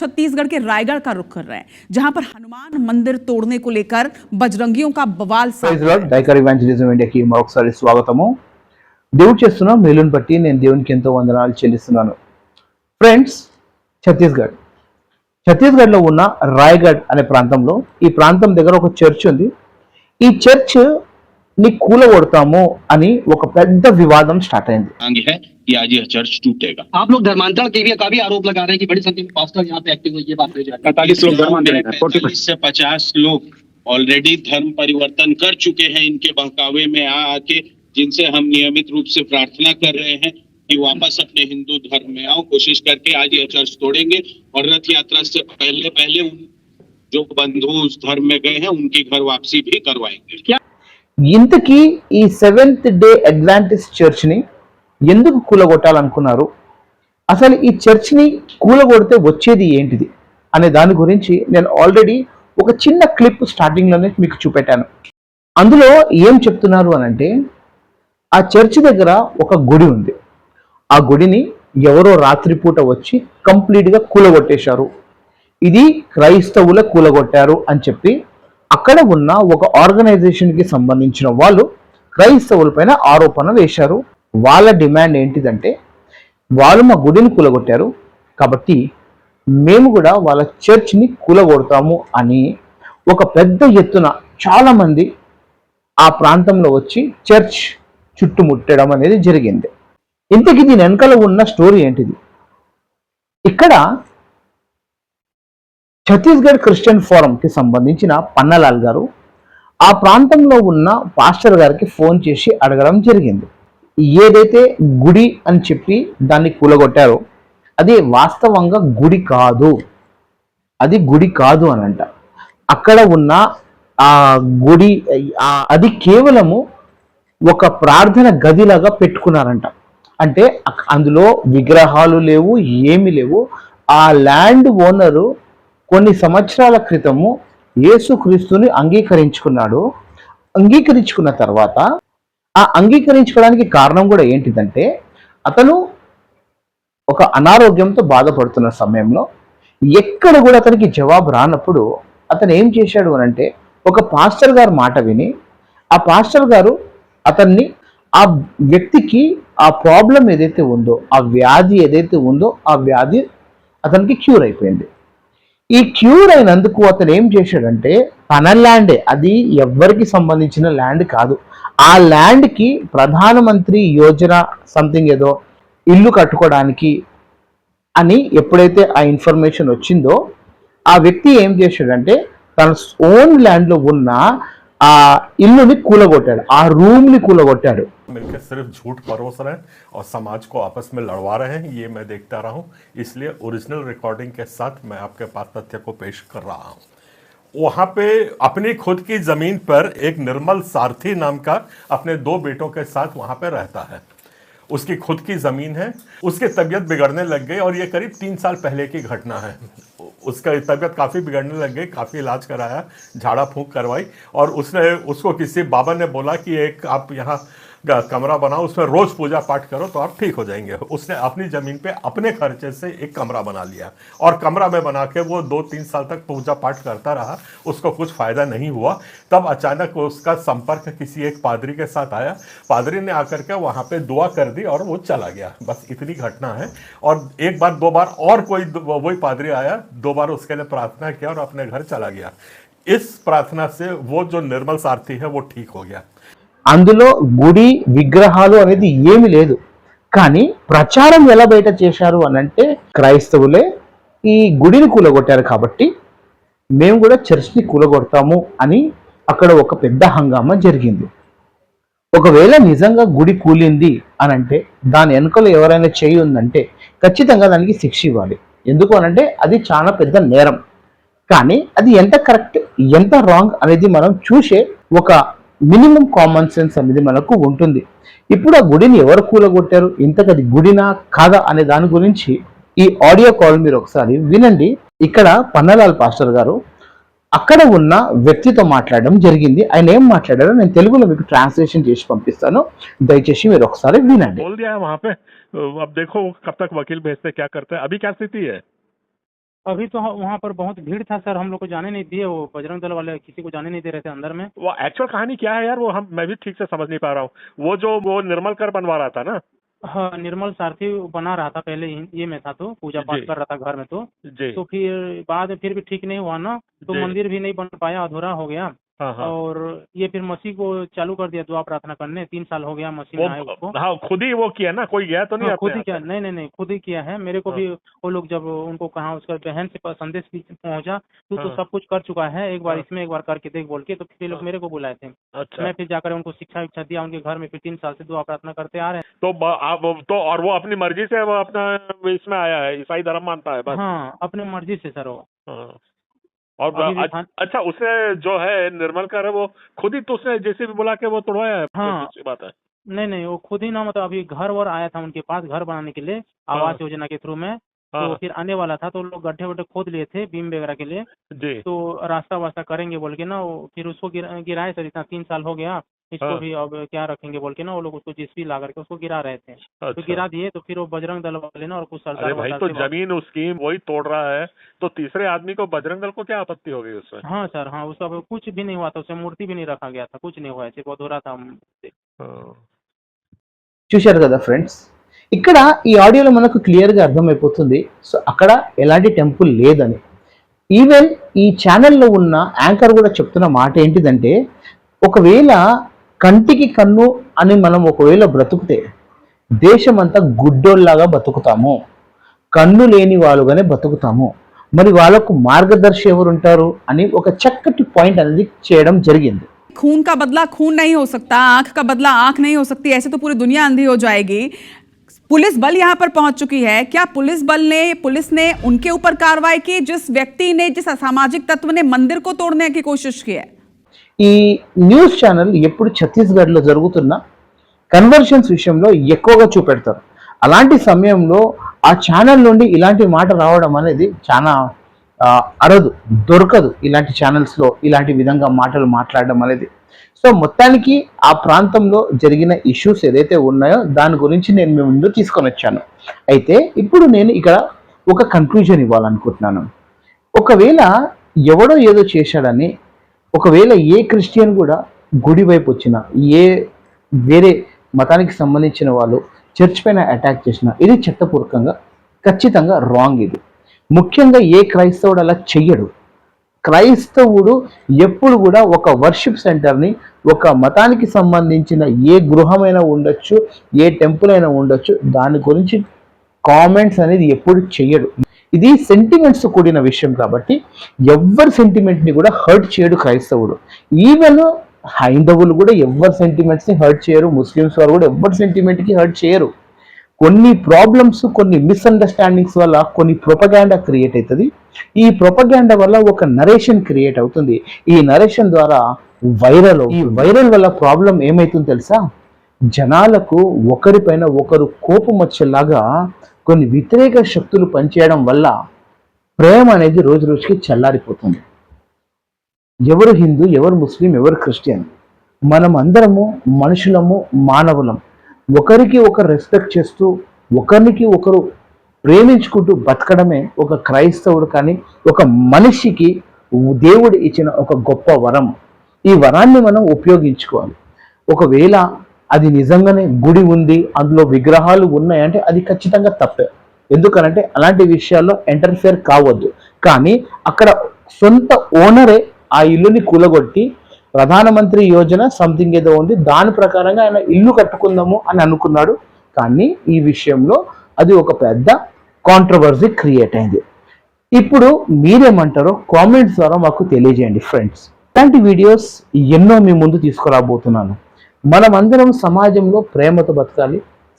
छत्तीसगढ़ के रायगढ़ का रुख कर रहे हैं जहां पर हनुमान मंदिर तोड़ने को लेकर बजरंगियों का बवाल ప్రైజ్ सामने లార్డ్ డైకర్ ఇవాంజలిజం ఇండియాకి మరొకసారి స్వాగతము దేవుడు చేస్తున్న మేలుని బట్టి నేను దేవునికి ఎంతో వందనాలు చెల్లిస్తున్నాను ఫ్రెండ్స్ ఛత్తీస్గఢ్ ఛత్తీస్గఢ్లో ఉన్న రాయ్గఢ్ అనే ప్రాంతంలో ఈ ప్రాంతం దగ్గర ఒక చర్చ్ ఉంది ఈ చర్చ్ ని కూలగొడతాము అని ఒక పెద్ద వివాదం స్టార్ట్ అయింది मांग है कि आज यह चर्च टूटेगा आप लोग धर्मांतरण के लिए का भी आरोप लगा रहे हैं कि बड़ी संख्या में पास्टर यहाँ पे एक्टिव हुई ये बात नहीं जाती पैंतालीस लोग धर्मांतरण हैं फोर्टी पैंतालीस से पचास लोग ऑलरेडी धर्म परिवर्तन कर चुके हैं इनके बहकावे में आ आके जिनसे हम नियमित रूप से प्रार्थना कर रहे हैं कि वापस अपने हिंदू धर्म में आओ कोशिश करके आज यह चर्च तोड़ेंगे और रथ यात्रा से पहले पहले उन जो बंधु उस धर्म में गए हैं उनकी घर वापसी भी करवाएंगे ఇంతకీ ఈ సెవెంత్ డే అడ్వాంటిస్ చర్చ్ ని ఎందుకు కూలగొట్టాలనుకున్నారు? అసలు ఈ చర్చ్ని కూలగొడితే వచ్చేది ఏంటిది? అనే దాని గురించి నేను ఆల్రెడీ ఒక చిన్న క్లిప్ స్టార్టింగ్లోనే మీకు చూపెట్టాను. అందులో ఏం చెప్తున్నారు అని అంటే ఆ చర్చ్ దగ్గర ఒక గుడి ఉంది. ఆ గుడిని ఎవరో రాత్రిపూట వచ్చి కంప్లీట్గా కూలగొట్టేశారు. ఇది క్రైస్తవుల కూలగొట్టారు అని చెప్పి అక్కడ ఉన్న ఒక ఆర్గనైజేషన్కి సంబంధించిన వాళ్ళు క్రైస్తవుల పైన ఆరోపణ వేశారు. వాళ్ళ డిమాండ్ ఏంటిదంటే వాళ్ళు మా గుడిని కూలగొట్టారు కాబట్టి మేము కూడా వాళ్ళ చర్చ్ని కూలగొడతాము అని ఒక పెద్ద ఎత్తున చాలామంది ఆ ప్రాంతంలో వచ్చి చర్చ్ చుట్టుముట్టడం అనేది జరిగింది. ఇంతకీ దీని వెనకాల ఉన్న స్టోరీ ఏంటిది? ఇక్కడ ఛత్తీస్గఢ్ క్రిస్టియన్ ఫోరంకి సంబంధించిన పన్నలాల్ గారు ఆ ప్రాంతంలో ఉన్న పాస్టర్ గారికి ఫోన్ చేసి అడగడం జరిగింది. ఏదైతే గుడి అని చెప్పి దాన్ని కూలగొట్టారో అది వాస్తవంగా గుడి కాదు. అది గుడి కాదు అని అంట. అక్కడ ఉన్న ఆ గుడి అది కేవలము ఒక ప్రార్థన గదిలాగా పెట్టుకున్నారంట. అంటే అందులో విగ్రహాలు లేవు ఏమి లేవు. ఆ ల్యాండ్ ఓనరు కొన్ని సంవత్సరాల క్రితము యేసుక్రీస్తుని అంగీకరించుకున్నాడు. అంగీకరించుకున్న తర్వాత ఆ అంగీకరించుకోవడానికి కారణం కూడా ఏంటిదంటే అతను ఒక అనారోగ్యంతో బాధపడుతున్న సమయంలో ఎక్కడ కూడా అతనికి జవాబు రానప్పుడు అతను ఏం చేశాడు అని అంటే ఒక పాస్టర్ గారు మాట విని ఆ పాస్టర్ గారు అతన్ని ఆ వ్యక్తికి ఆ ప్రాబ్లం ఏదైతే ఉందో ఆ వ్యాధి ఏదైతే ఉందో ఆ వ్యాధి అతనికి క్యూర్ అయిపోయింది. ఈ క్యూర్ అయినందుకు అతను ఏం చేశాడంటే తన ల్యాండే అది ఎవ్వరికి సంబంధించిన ల్యాండ్ కాదు. ఆ ల్యాండ్కి ప్రధానమంత్రి యోజన సంథింగ్ ఏదో ఇల్లు కట్టుకోవడానికి అని ఎప్పుడైతే ఆ ఇన్ఫర్మేషన్ వచ్చిందో ఆ వ్యక్తి ఏం చేశాడంటే తన ఓన్ ల్యాండ్లో ఉన్న ఆ ఇల్లుని కూలగొట్టాడు ఆ రూమ్ని కూలగొట్టాడు मिलकर सिर्फ झूठ परोस रहे हैं और समाज को आपस में लड़वा रहे हैं ये मैं देखता रहा हूँ इसलिए ओरिजिनल रिकॉर्डिंग के साथ मैं आपके पास तथ्य को पेश कर रहा हूँ वहाँ पे अपनी खुद की ज़मीन पर एक निर्मल सारथी नाम का अपने दो बेटों के साथ वहाँ पे रहता है। उसकी खुद की ज़मीन है, उसकी तबीयत बिगड़ने लग गई और ये करीब तीन साल पहले की घटना है। उसका तबीयत काफ़ी बिगड़ने लग गई, काफ़ी इलाज कराया, झाड़ा फूंक करवाई और उसने, उसको किसी बाबा ने बोला कि एक आप यहाँ कमरा बनाओ, उसमें रोज़ पूजा पाठ करो तो आप ठीक हो जाएँगे। उसने अपनी ज़मीन पे अपने खर्चे से एक कमरा बना लिया। और कमरा में बना के वो दो तीन साल तक पूजा पाठ करता रहा, उसको कुछ फ़ायदा नहीं हुआ। तब अचानक उसका संपर्क किसी एक पादरी के साथ आया। पादरी ने आकर के वहाँ पर दुआ कर दी और वो चला गया। बस इतनी घटना है। और एक बार, दो बार और कोई वही पादरी आया। दो बार उसके लिए प्रार्थना किया और अपने घर चला गया। इस प्रार्थना से वो जो निर्मल सारथी है, वो ठीक हो गया। అందులో గుడి విగ్రహాలు అనేది ఏమి లేదు. కానీ ప్రచారం ఎలా బయట చేశారు అని అంటే క్రైస్తవులే ఈ గుడిని కూలగొట్టారు కాబట్టి మేము కూడా చర్చ్ని కూలగొడతాము అని అక్కడ ఒక పెద్ద హంగామా జరిగింది. ఒకవేళ నిజంగా గుడి కూలింది అని అంటే దాని వెనుకలో ఎవరైనా చేయి ఉందంటే ఖచ్చితంగా దానికి శిక్ష ఇవ్వాలి. ఎందుకు అనంటే అది చాలా పెద్ద నేరం. కానీ అది ఎంత కరెక్ట్ ఎంత రాంగ్ అనేది మనం చూసే ఒక మినిమం కామన్ సెన్స్ అనేది మనకు ఉంటుంది ఇప్పుడు ఆ గుడిని ఎవరు కూలగొట్టారు ఇంతకు అది గుడినా కాదా అనే దాని గురించి ఈ ఆడియో కాల్ మీరు ఒకసారి వినండి ఇక్కడ పన్నలాల్ పాస్టర్ గారు అక్కడ ఉన్న వ్యక్తితో మాట్లాడడం జరిగింది ఆయన ఏం మాట్లాడారో నేను తెలుగులో మీకు ట్రాన్స్లేషన్ చేసి పంపిస్తాను దయచేసి మీరు ఒకసారి వినండి बोल दिया है वहाँ पे अब देखो कब तक वकील भेजते क्या करते हैं अभी क्या स्थिति है अभी तो वहाँ पर बहुत भीड़ था सर। हम लोग को जाने नहीं दिए वो बजरंग दल वाले किसी को जाने नहीं दे रहे थे अंदर में। वो एक्चुअल कहानी क्या है यार? वो हम मैं भी ठीक से समझ नहीं पा रहा हूँ। वो जो वो निर्मल कर बनवा रहा था ना? हाँ निर्मल सारथी बना रहा था पहले ये में था तो पूजा पाठ कर रहा था घर में तो। तो फिर बाद में फिर भी ठीक नहीं हुआ ना। तो मंदिर भी नहीं बन पाया अधूरा हो गया। हाँ हाँ और ये फिर मसीह को चालू कर दिया दुआ प्रार्थना करने तीन साल हो गया मसीह आए उसको हाँ खुद ही वो किया ना कोई गया तो नहीं हाँ, खुद ही किया नहीं नहीं नहीं खुद ही किया है मेरे को हाँ। भी वो लोग जब उनको कहा उसका बहन से संदेश पहुँचा तू तो। सब कुछ कर चुका है एक बार हाँ। इसमें एक बार करके देख बोल के तो फिर लोग। मेरे को बुलाए थे अच्छा मैं फिर जाकर उनको शिक्षा विक्षा दिया उनके घर में फिर तीन साल से दुआ प्रार्थना करते आ रहे हैं तो आप तो और वो अपनी मर्ज़ी से वो अपना इसमें आया है ईसाई धर्म मानता है हाँ अपने मर्ज़ी से सर वो। और अ- अच्छा उसने जो है निर्मल कर वो खुद ही तो उसने जैसे भी बुला के वो तोड़वाया है हाँ। बात है नहीं नहीं वो खुद ही ना मतलब अभी घर वर आया था उनके पास घर बनाने के लिए आवास हाँ। योजना के थ्रू में हाँ। तो हाँ फिर आने वाला था तो लोग गड्ढे वड्ढे खोद लिए थे बीम वगैरह के लिए जी तो रास्ता वास्ता करेंगे बोल के ना वो फिर उसको गिरा, गिराए सर इतना तीन साल हो गया इसको हाँ। भी अब क्या रखेंगे बोल के ना वो लोग उसको जिसपी ला करके उसको गिरा रहे थे तो अच्छा गिरा दिए तो फिर वो बजरंग दल वाले ना और कुछ सरदार अरे भाई तो वरदार से बात- जमीन उसकी वही तोड़ रहा है तो तीसरे आदमी को बजरंग दल को क्या आपत्ति हो गई उसमें हाँ सर हाँ उसका अब कुछ भी नहीं हुआ था उसमें मूर्ति भी नहीं रखा गया था कुछ नहीं हुआ सिर्फ अधूरा था हाँ। చూశారు కదా ఫ్రెండ్స్ ఇక్కడ ఈ ఆడియోలో మనకు క్లియర్గా అర్థమైపోతుంది సో అక్కడ ఎలాంటి టెంపుల్ లేదని ఈవెన్ ఈ ఛానల్లో ఉన్న యాంకర్ కూడా చెప్తున్న మాట ఏంటిదంటే ఒకవేళ కంటికి కన్ను అని మనం ఒకవేళ బ్రతుకుతే దేశమంతా గుడ్డోల్లాగా బతుకుతాము కన్ను లేని వాళ్ళుగానే బతుకుతాము మరి వాళ్ళకు మార్గదర్శి ఎవరు ఉంటారు అని ఒక చక్కటి పాయింట్ అనేది చేయడం జరిగింది खून का बदला खून नहीं हो सकता आंख का बदला आंख नहीं हो सकती ऐसे तो पूरी दुनिया अंधी हो जाएगी पुलिस बल यहाँ पर पहुंच चुकी है क्या पुलिस बल ने पुलिस ने उनके ऊपर कार्रवाई की जिस व्यक्ति ने जिस असामाजिक तत्व ने मंदिर को तोड़ने की कोशिश की है ఈ న్యూస్ ఛానల్ ఎప్పుడు ఛత్తీస్గఢ్లో జరుగుతున్న కన్వర్షన్స్ విషయంలో ఎక్కువగా చూపెడతారు. అలాంటి సమయంలో ఆ ఛానల్ నుండి ఇలాంటి మాట రావడం అనేది చాలా అరదు దొరకదు ఇలాంటి ఛానల్స్లో ఇలాంటి విధంగా మాటలు మాట్లాడడం అనేది. సో మొత్తానికి ఆ ప్రాంతంలో జరిగిన ఇష్యూస్ ఏదైతే ఉన్నాయో దాని గురించి నేను మీ ముందు తీసుకొని వచ్చాను. అయితే ఇప్పుడు నేను ఇక్కడ ఒక కన్క్లూజన్ ఇవ్వాలనుకుంటున్నాను. ఒకవేళ ఎవడో ఏదో చేశాడని ఒకవేళ ఏ క్రిస్టియన్ కూడా గుడి వైపు వచ్చిన ఏ వేరే మతానికి సంబంధించిన వాళ్ళు చర్చ్ పైన అటాక్ చేసిన ఇది చట్టపూర్వకంగా ఖచ్చితంగా రాంగ్ ఇది. ముఖ్యంగా ఏ క్రైస్తవుడు అలా చెయ్యడు. క్రైస్తవుడు ఎప్పుడు కూడా ఒక వర్షిప్ సెంటర్ని ఒక మతానికి సంబంధించిన ఏ గృహమైనా ఉండొచ్చు ఏ టెంపుల్ అయినా ఉండొచ్చు దాని గురించి కామెంట్స్ అనేది ఎప్పుడు చెయ్యడు. ఇది సెంటిమెంట్స్ కూడిన విషయం కాబట్టి ఎవరి సెంటిమెంట్ని కూడా హర్ట్ చేయడు క్రైస్తవుడు. ఈవెన్ హైందవులు కూడా ఎవరి సెంటిమెంట్స్ని హర్ట్ చేయరు ముస్లిమ్స్ వారు కూడా ఎవరి సెంటిమెంట్కి హర్ట్ చేయరు. కొన్ని ప్రాబ్లమ్స్ కొన్ని మిస్అండర్స్టాండింగ్స్ వల్ల కొన్ని ప్రొపగాండా క్రియేట్ అవుతుంది ఈ ప్రొపగాండా వల్ల ఒక నరేషన్ క్రియేట్ అవుతుంది. ఈ నరేషన్ ద్వారా వైరల్ ఈ వైరల్ వల్ల ప్రాబ్లం ఏమవుతుంది తెలుసా? జనాలకు ఒకరిపైన ఒకరు కోపం వచ్చేలాగా కొన్ని వ్యతిరేక శక్తులు పనిచేయడం వల్ల ప్రేమ అనేది రోజు రోజుకి చల్లారిపోతుంది. ఎవరు హిందూ ఎవరు ముస్లిం ఎవరు క్రిస్టియన్? మనం అందరము మనుషులము మానవులం. ఒకరికి ఒకరు రెస్పెక్ట్ చేస్తూ ఒకరికి ఒకరు ప్రేమించుకుంటూ బతకడమే ఒక క్రైస్తవుడు కానీ ఒక మనిషికి దేవుడు ఇచ్చిన ఒక గొప్ప వరం. ఈ వరాన్ని మనం ఉపయోగించుకోవాలి. ఒకవేళ అది నిజంగానే గుడి ఉంది అందులో విగ్రహాలు ఉన్నాయంటే అది ఖచ్చితంగా తప్పే. ఎందుకనంటే అలాంటి విషయాల్లో ఎంటర్ఫేర్ కావద్దు. కానీ అక్కడ సొంత ఓనరే ఆ ఇల్లుని కూలగొట్టి ప్రధానమంత్రి యోజన సంథింగ్ ఏదో ఉంది దాని ప్రకారంగా ఆయన ఇల్లు కట్టుకుందాము అని అనుకున్నాడు. కానీ ఈ విషయంలో అది ఒక పెద్ద కాంట్రవర్సీ క్రియేట్ అయింది. ఇప్పుడు మీరేమంటారో కామెంట్స్ ద్వారా మాకు తెలియజేయండి ఫ్రెండ్స్ ఇలాంటి వీడియోస్ ఎన్నో మీ ముందు తీసుకురాబోతున్నాను. మనమందరం సమాజంలో ప్రేమతో బతకాలి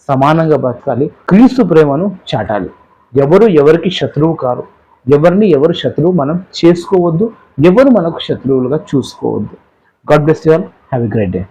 సమానంగా బతకాలి క్రీస్తు ప్రేమను చాటాలి. ఎవరు ఎవరికి శత్రువు కారు ఎవరిని ఎవరు శత్రువు మనం చేసుకోవద్దు ఎవరు మనకు శత్రువులుగా చూసుకోవద్దు. God bless you all have a great day